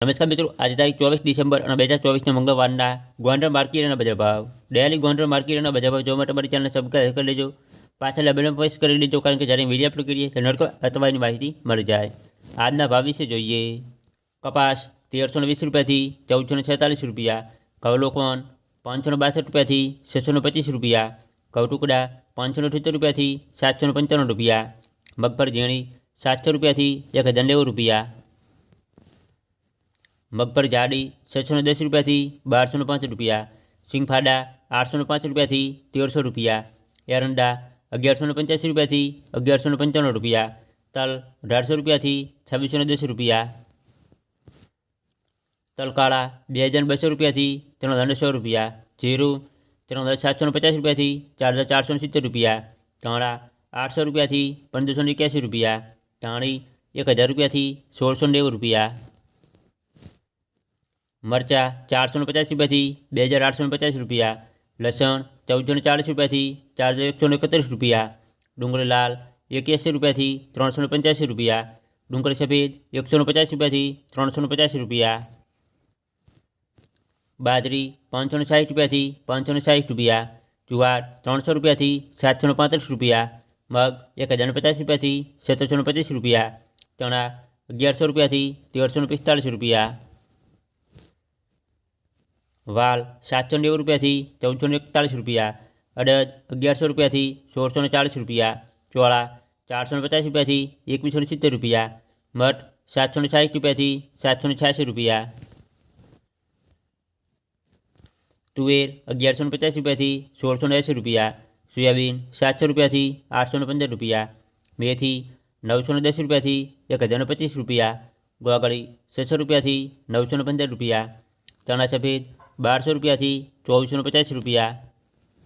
નમસ્કાર મિત્રો આજે તારીખ ચોવીસ ડિસેમ્બર અને બે હજાર ચોવીસના મંગળવારના ગોંડલ માર્કેટ અને બજાર ભાવ ડેલી ગોંડલ માર્કેટ અને બજાર ભાવ જોવા માટે અમારી ચેનલ સબસ્ક્રાઈબ કરી લેજો પાછળ બેલ પ્રેસ કરી લેજો કારણ કે જ્યારે વિડીયો અપલોડ કરીએ તો નડકો અથવા એની માહિતી મળી જાય આજના ભાવ વિશે જોઈએ કપાસ તેરસો ને વીસ રૂપિયાથી ચૌદસો ને છેતાલીસ રૂપિયા કવલોકોન પાંચસો ને બાસઠ રૂપિયાથી છસો ને પચીસ રૂપિયા કવટુકડા પાંચસો ને અઠ્યોતેર રૂપિયાથી સાતસો ને પંચાણું રૂપિયા મગફળ ઝીણી સાતસો રૂપિયાથી એક હજાર નેવું રૂપિયા મગફળ જાડી છસો ને દસ રૂપિયાથી બારસો ને પાંચ રૂપિયા સિંગફાડા આઠસો ને પાંચ રૂપિયાથી તેરસો રૂપિયા એરંડા અગિયારસો ને પંચ્યાસી રૂપિયાથી અગિયારસો ને પંચાણું રૂપિયા તલ અઢારસો રૂપિયાથી છવ્વીસો ને દસ રૂપિયા તલ કાળા બે હજાર બસો રૂપિયાથી ત્રણ હજાર સો રૂપિયા જીરું ત્રણ હજાર સાતસો ને પચાસ રૂપિયાથી ચાર હજાર ચારસો ને સિત્તેર રૂપિયા ધાણા આઠસો રૂપિયાથી પંદરસો ને એક્યાસી રૂપિયા ધાણી એક હજાર રૂપિયાથી સોળસો ને નેવું રૂપિયા મરચાં ચારસો ને પચાસ રૂપિયાથી બે હજાર આઠસો ને પચાસ રૂપિયા લસણ ચૌદસો ને ચાલીસ રૂપિયાથી ચાર હજાર એકસો ને એકત્રીસ રૂપિયા ડુંગળી લાલ એક્યાસી રૂપિયાથી ત્રણસો ને પંચ્યાસી રૂપિયા ડુંગળી સફેદ એકસો ને પચાસ રૂપિયાથી ત્રણસો ને પચાસ રૂપિયા બાજરી પાંચસો ને સાઠ રૂપિયાથી પાંચસો ને સાઠ રૂપિયા જુવાર ત્રણસો રૂપિયાથી સાતસો ને પાંત્રીસ રૂપિયા મગ એક હજાર ને પચાસ રૂપિયાથી સત્તરસો ને પચીસ રૂપિયા ચણા અગિયારસો રૂપિયાથી તેરસો ને પિસ્તાળીસ રૂપિયા વાલ સાતસો નેવું રૂપિયાથી ચૌદસો ને એકતાળીસ રૂપિયા અડદ અગિયારસો રૂપિયાથી સોળસો ને ચાળીસ રૂપિયા ચોળા ચારસો ને પચાસ રૂપિયાથી એકવીસો ને સિત્તેર રૂપિયા મઠ સાતસો ને સાઠ રૂપિયાથી સાતસો ને છ્યાસી રૂપિયા તુવેર અગિયારસો ને પચાસ રૂપિયાથી સોળસો ને એંસી રૂપિયા સોયાબીન સાતસો રૂપિયાથી આઠસો ને પંદર રૂપિયા મેથી નવસો ને દસ રૂપિયાથી એક હજાર ને પચીસ રૂપિયા ગોગળી છસો રૂપિયાથી નવસો ને પંદર રૂપિયા ચણા સફેદ બારસો રૂપિયાથી ચોવીસો પચાસ રૂપિયા